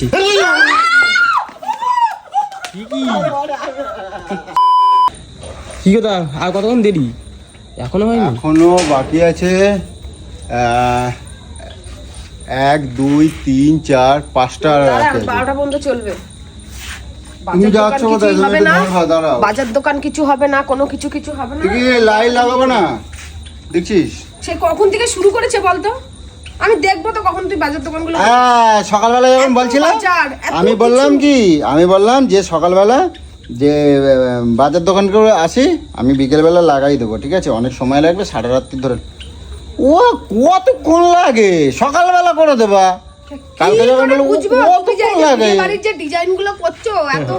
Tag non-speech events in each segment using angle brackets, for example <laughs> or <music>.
কি কি কি কথা আর কতক্ষণ দেরি? এখনও হয়নি? এখনও বাকি আছে এক দুই তিন চার পাঁচটা। বারোটা পর্যন্ত চলবে। বাজার দোকান কিছু হবে না কোনো কিছু কিছু হবে না। লাগাবো না। দেখছিস? সে কখন থেকে শুরু করেছে বলতো? আমি দেখব তো কখন তুই বাজার দোকানগুলো হ্যাঁ সকালবেলা যখন বলছিলাম আমি বললাম কি আমি বললাম যে সকালবেলা যে বাজার দোকান করে আসি আমি বিকেলবেলা লাগাই দেবো ঠিক আছে? অনেক সময় লাগবে সাড়ে রাত্রি ধরে। ও কতক্ষণ লাগে? সকালবেলা করে দেবা। কালকে যখন কতক্ষণ লাগে? যে করছ এত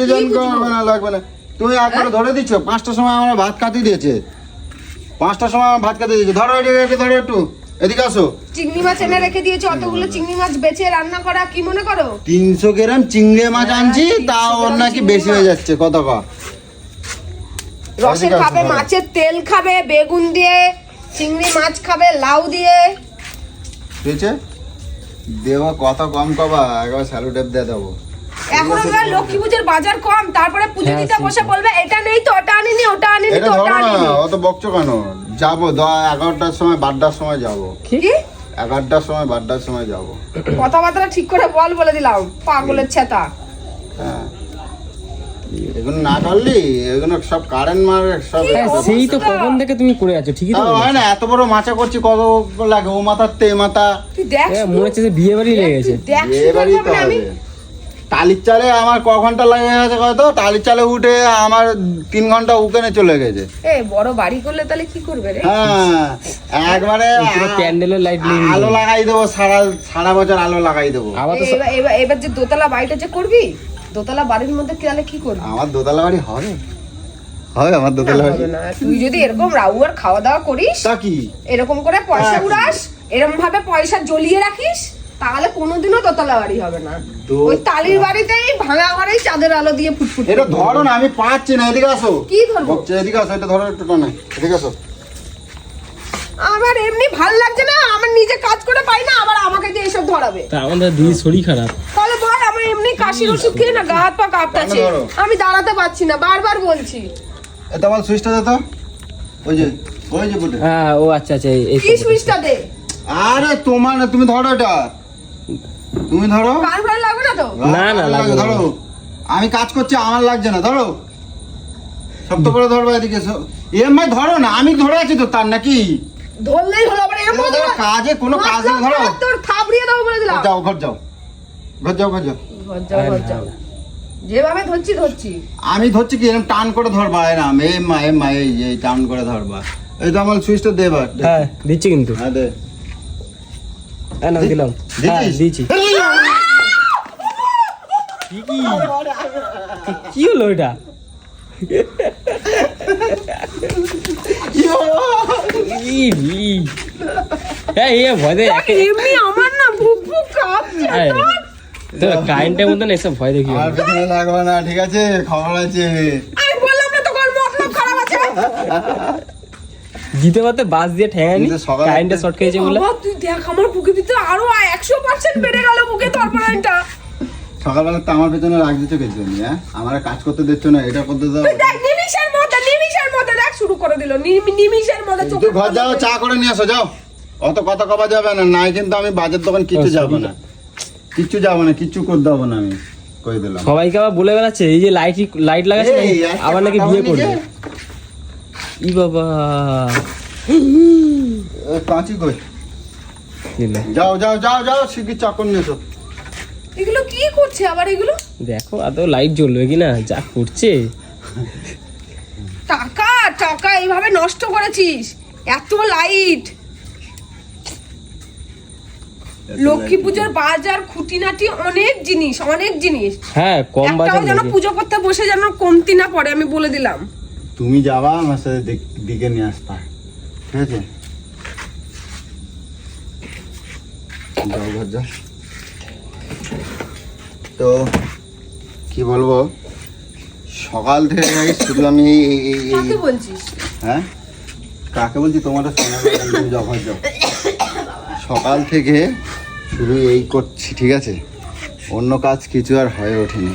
ডিজাইন করবে না লাগবে না। তুমি একবারে ধরে দিচ্ছ পাঁচটার সময় আমার ভাত খাতে দিয়েছে। পাঁচটার সময় আমার ভাত খাতে দিয়েছে। ধরো ধরো একটু। এদিকে আসো। চিংড়ি মাছ এনে রেখে দিয়েছ অতগুলো চিংড়ি মাছ বেচে রান্না করা কি মনে করো? তিনশো গ্রাম চিংড়ি মাছ আনছি তা ওর নাকি বেশি হয়ে যাচ্ছে কত কা। রসের খাবে মাছের তেল খাবে বেগুন দিয়ে চিংড়ি মাছ খাবে লাউ দিয়ে। আছে? দেওয়া কত কম কবা একবার স্যালুটেপ দিয়ে দেবো। এখন আমরা লক্ষ্মী পুজোর বাজার কম তারপরে পুজো হ্যাঁ, দিতে বসে বলবে এটা নেই তো ওটা আনিনি ওটা আনিনি তো ওটা আনিনি। অত বকছো কেন? যাব এগারোটার সময় বারোটার সময় যাব। কি? এগারোটার সময় বারোটার সময় যাব। কথাবার্তা ঠিক করে বল বলে দিলাম পাগলের ছেতা হ্যাঁ। এগুলো না করলি এগুলো সব কারেন্ট মার সব হ্যাঁ সেই তো কখন থেকে তুমি করে আছো ঠিকই তো হয় না এত বড় মাচা করছি কত লাগে ও মাথার তে মাথা। তুই দেখ হ্যাঁ, মনে হচ্ছে যে বিয়ে বাড়ি লেগেছে বিয়ে বাড়ি তো আমি হবে। টালির চালে আমার ক ঘণ্টা লাগে গেছে কত? টালির চালে উঠে আমার তিন ঘণ্টা উকেনে চলে গেছে। এ বড় বাড়ি করলে তাহলে কি করবে রে? হ্যাঁ একবারে প্যান্ডেলের লাইট আলো লাগাই দেবো সারা সারা বছর আলো লাগাই দেবো। আবার তো এ, এবার এবার যে দোতলা বাড়িটা যে করবি দোতলা বাড়ির মধ্যে তাহলে কি করবি? আমার দোতলা বাড়ি হবে। হবে আমার দোতলা বাড়ি। না। তুই যদি এরকম রাউয়ার খাওয়া দাওয়া করিস তা কি? এরকম করে পয়সা হ্যাঁ। উড়াস এরকম ভাবে পয়সা জ্বলিয়ে রাখিস তাহলে কোনোদিনও দোতলা বাড়ি হবে না। ওই টালির বাড়িতেই ভাঙা ঘরেই চাঁদের আলো দিয়ে ফুটফুট। এটা ধরো না আমি পাচ্ছি না এদিকে আসো। কি ধরবো? এদিকে আসো এটা ধরো একটু টানে এদিকে আসো। আমার এমনি ভালো লাগছে না আমার নিজে কাজ করে পাই না আবার আমাকে দিয়ে এসব ধরাবে। তা আমাদের দিদি শরীর খারাপ। তাহলে বল আমার এমনি কাশির ওষুধ খেয়ে না গা হাত পা কাঁপতাছে। আমি দাঁড়াতে পারছি না বারবার বলছি। এটা আমার সুইচটা দে তো। ওই যে ওই যে বুটে হ্যাঁ ও আচ্ছা আচ্ছা এই- এই কি সুইচটা দে? আরে তোমার না, তুমি ধরো এটা। তুমি ধরো। কান ভালো লাগবে না তো? না, না, লাগবে ধরো। আমি কাজ করছি আমার লাগছে না ধরো। শক্ত করে ধরবো এদিকে এমআই ধরো না আমি ধরে আছি তো তার নাকি। ধরলেই হলো আবার এর ধরো, কাজে কোনো কাজ নেই ধরো। তোর থাবড়িয়ে দেবো বলে দিলাম। যাও ঘর যাও। ঘর যাও ঘর যাও। ঘর যাও ঘর যাও। যেভাবে ধরছি ধরছি। আমি ধরছি কি এরকম টান করে ধরবা এরম এ মা এ মা এই যে টান করে ধরবা। এই তো আমার সুইচটা দেবার হ্যাঁ দিচ্ছি কিন্তু। হ্যাঁ দে। না দিলাম। হ্যাঁ দিয়েছি। কি? হলো এটা। হ্যাঁ হ্যাঁ। কারেন্টের মতন এসব ভয় দেখি লাগবে না ঠিক আছে? খবর আছে। জিতে পারতে বাস দিয়ে সকালে কারেন্টে শর্ট খেয়েছে বলে। তুই দেখ আমার বুকের ভিতরে আরও একশো পার্সেন্ট বেড়ে গেল বুকে তরপাড়াটা সকালবেলা তো আমার পেছনে রাখ দিচ্ছ কিছু হ্যাঁ? আমার কাজ করতে দিচ্ছ না এটা করতে দাও। দেখ নিমিষের মধ্যে নিমিষের মধ্যে দেখ শুরু করে দিল। নিমি- নিমিষের মধ্যে চোখ তুই ঘর যাও চা করে নিয়ে আসো যাও। অত কথা কবা যাবে না নাই কিন্তু আমি বাজার দোকান কিচ্ছু ও, যাব না। কিচ্ছু যাব না কিচ্ছু করতে হবে না আমি কই দিলাম। সবাইকে আবার বলে বেড়াচ্ছে এই যে লাইট লাইট লাগাচ্ছে আবার নাকি বিয়ে করবে। ই বাবা। কাঁচি কই? দিলে যাও যাও যাও যাও শিগগির চাকর নিয়ে এসো। এগুলো কি করছে আবার এগুলো? দেখো আদৌ লাইট জ্বলবে কি না যা করছে। টাকা টাকা এইভাবে নষ্ট করেছিস। এত লাইট লক্ষ্মী পুজোর বাজার খুঁটিনাটি অনেক জিনিস অনেক জিনিস। হ্যাঁ কম বাজার যেন পুজো করতে বসে যেন কমতি না পড়ে আমি বলে দিলাম। তুমি যাবা আমার সাথে দিকে নিয়ে আসবা। ঠিক আছে? যাও ঘর যাও তো কি বলব? সকাল থেকে শুধু আমি হ্যাঁ? কাকে বলছি? তোমার যাও ঘর যাও। সকাল থেকে শুধু এই করছি ঠিক আছে? অন্য কাজ কিছু আর হয়ে ওঠেনি।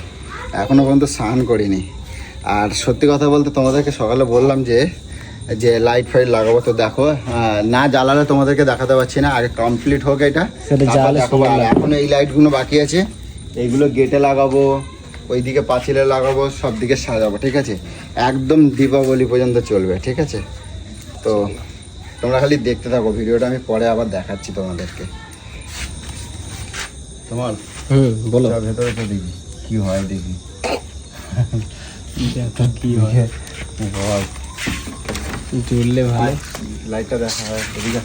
এখনও পর্যন্ত স্নান করিনি। আর সত্যি কথা বলতে তোমাদেরকে সকালে বললাম যে যে লাইট ফাইট লাগাবো। তো দেখো না জ্বালালে তোমাদেরকে দেখাতে পারছি না। আগে কমপ্লিট হোক এটা। এখন এই লাইটগুলো বাকি আছে। এইগুলো গেটে লাগাবো ওইদিকে পাঁচিলে লাগাবো সব দিকে সাজাবো ঠিক আছে? একদম দীপাবলি পর্যন্ত চলবে ঠিক আছে? তো তোমরা খালি দেখতে থাকো ভিডিওটা আমি পরে আবার দেখাচ্ছি তোমাদেরকে। তোমার? হুম বলো। ভেতরে তো দেখি কি হয় দেখি। দেখো কি হয়। বল জ্বললে ভালো। লাইটটা দেখা হয় এদিকে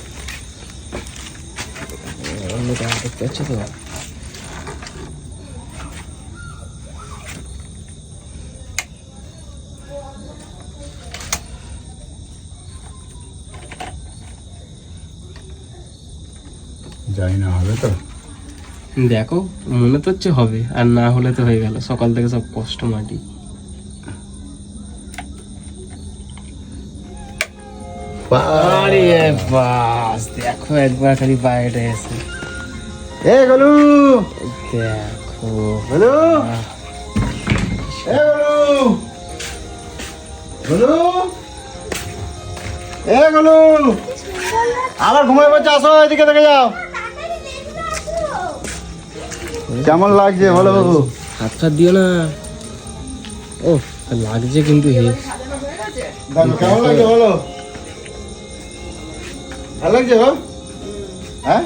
অন্যটা দেখতে পাচ্ছ তো? যাই না হবে তো? দেখো মনে তো হচ্ছে হবে আর না হলে তো হয়ে গেল। সকাল থেকে সব কষ্ট মাটি। আরে বাস দেখো একবার খালি বাইরে এসে। এ গলু। দেখো। গলু। এ গলু। গলু। এ গলু। আবার ঘুমাই পড়ছে আসো এদিকে দেখে যাও। কেমন লাগছে বলো বাবু? হাত ফাত দিও না। ও লাগছে কিন্তু হে। কেমন লাগছে বলো? ভালো লাগছে হ্যাঁ?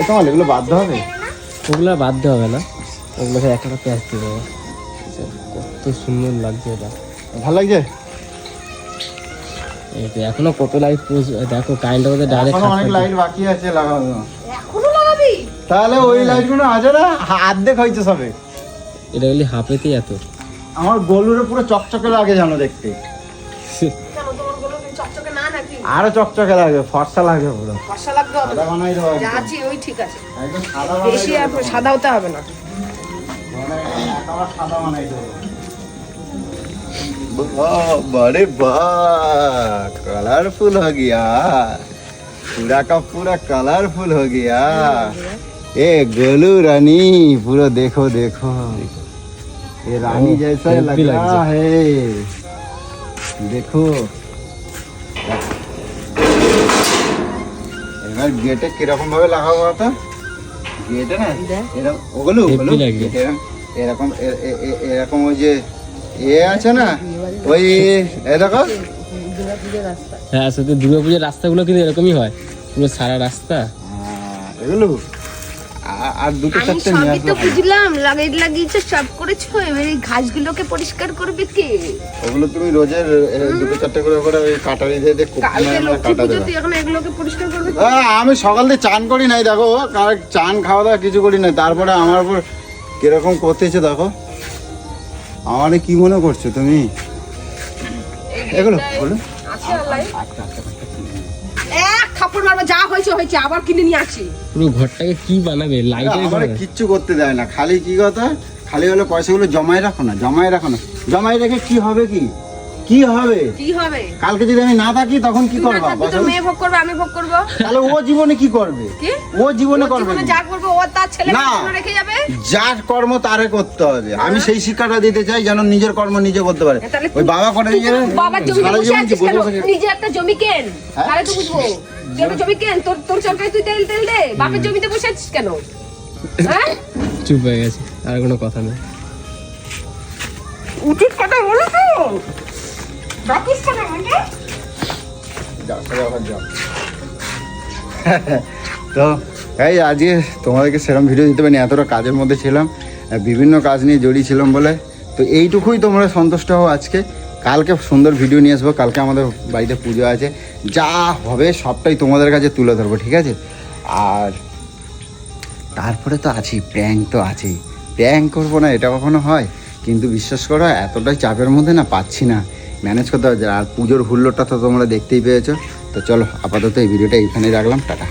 তোমার এগুলো বাধ্য হবে। ওগুলো হবে না। ওগুলোকে একটা প্যাঁচ দিয়ে দেবো কত সুন্দর লাগছে এটা। ভালো লাগছে? এখনও কত লাইট দেখো কারেন্টের মধ্যে ডাইরেক্ট অনেক লাইট বাকি আছে লাগানো এখনও লাগাবি? তাহলে ওই লাইটগুলো আছে না অর্ধেক হয়েছে সবে। এটা বলি হাফেতেই এত। আমার গলুরে পুরো চকচকে লাগে জানো দেখতে। <laughs> আরো চকচকে লাগে ফর্সা লাগে পুরো ফর্সা লাগবে হবে সাদা বানাই দেবো যা একদম। আছে ওই ঠিক আছে একদম সাদা বেশি আর সাদা হতে হবে না মানে একেবারে সাদা বানাই দেবো बड़े वाह कलरफुल हो गया पूरा का पूरा कलरफुल हो गया ए गोलू रानी पूरा देखो देखो ये रानी ओह, जैसा healthy लग लग रहा है देखो এবার গেটে কীরকম ভাবে লাগাবো তো গেটে না এরকম ওগুলো ওগুলো এরকম এরকম ওই যে এ আছে না ওই এ দেখো। হ্যাঁ সত্যি দুর্গা পুজোর রাস্তাগুলো কিন্তু এরকমই হয়। পুরো সারা রাস্তা। এগুলো। আ- আর দুটো আমি চারটে নিয়ে আসব। বুঝলাম লাগাই লাগিয়েছো সব করেছ? এবার এই ঘাসগুলোকে পরিষ্কার করবে কে? ওগুলো তুমি রোজের দুটো চারটে করে করে ওই কাটারি দিয়ে দিয়ে মানে কাটা দেবে। তুই এখন এগুলোকে পরিষ্কার করবি আমি সকাল থেকে চান করি নাই দেখো কার চান খাওয়া দাওয়া কিছু করি নাই। তারপরে আমার উপর কীরকম করতেছে দেখো। আমারে কি মনে করছ তুমি? এগুলো বলো। মারবো যা হয়েছে হয়েছে আবার কিনে নিয়ে আসি। পুরো ঘরটাকে কি বানাবে? লাইটের আমার কিচ্ছু করতে দেয় না। খালি কি কথা? খালি হলো পয়সাগুলো জমায় রাখো না জমায় রাখো না। জমায় রেখে কি হবে কি? কি হবে? কি হবে? কালকে যদি আমি না থাকি তখন কি করবা? মেয়ে ভোগ করবে আমি ভোগ করব। তাহলে ও জীবনে কি করবে? ও জীবনে করবে যা করবে ও তার ছেলে রেখে যাবে? যার কর্ম তারে করতে হবে। আমি সেই শিক্ষাটা দিতে চাই যেন নিজের কর্ম নিজে করতে পারে। ওই বাবা করে দিয়ে তো বাবার বসে আছিস বসে কেন? বসে নিজে একটা জমি কেন? হ্যাঁ? তাহলে তো বুঝব? জমি কেন? তোর তোর চরকায় তুই তেল তেল দে। বাপের জমিতে বসে আছিস কেন? হ্যাঁ? চুপ হয়ে গেছে আর কোনো কথা নেই। উচিত কথা বলো তো। তো এই আজকে তোমাদেরকে সেরকম ভিডিও দিতে পারিনি, এতটা কাজের মধ্যে ছিলাম বিভিন্ন কাজ নিয়ে জড়িয়ে ছিলাম বলে। তো এইটুকুই তোমরা সন্তুষ্ট হও আজকে। কালকে সুন্দর ভিডিও নিয়ে আসব, কালকে আমাদের বাড়িতে পুজো আছে। যা হবে সবটাই তোমাদের কাছে তুলে ধরবো, ঠিক আছে? আর তারপরে তো আছেই প্র্যাঙ্ক তো আছেই। প্র্যাঙ্ক করব না, এটা কখনো হয়? কিন্তু বিশ্বাস করো, এতটাই চাপের মধ্যে না পাচ্ছি না। ম্যানেজ করতে পারছি। আর পুজোর হুল্লোটা তো তোমরা দেখতেই পেয়েছ। তো চলো, আপাতত এই ভিডিওটা এইখানে রাখলাম। টাটা।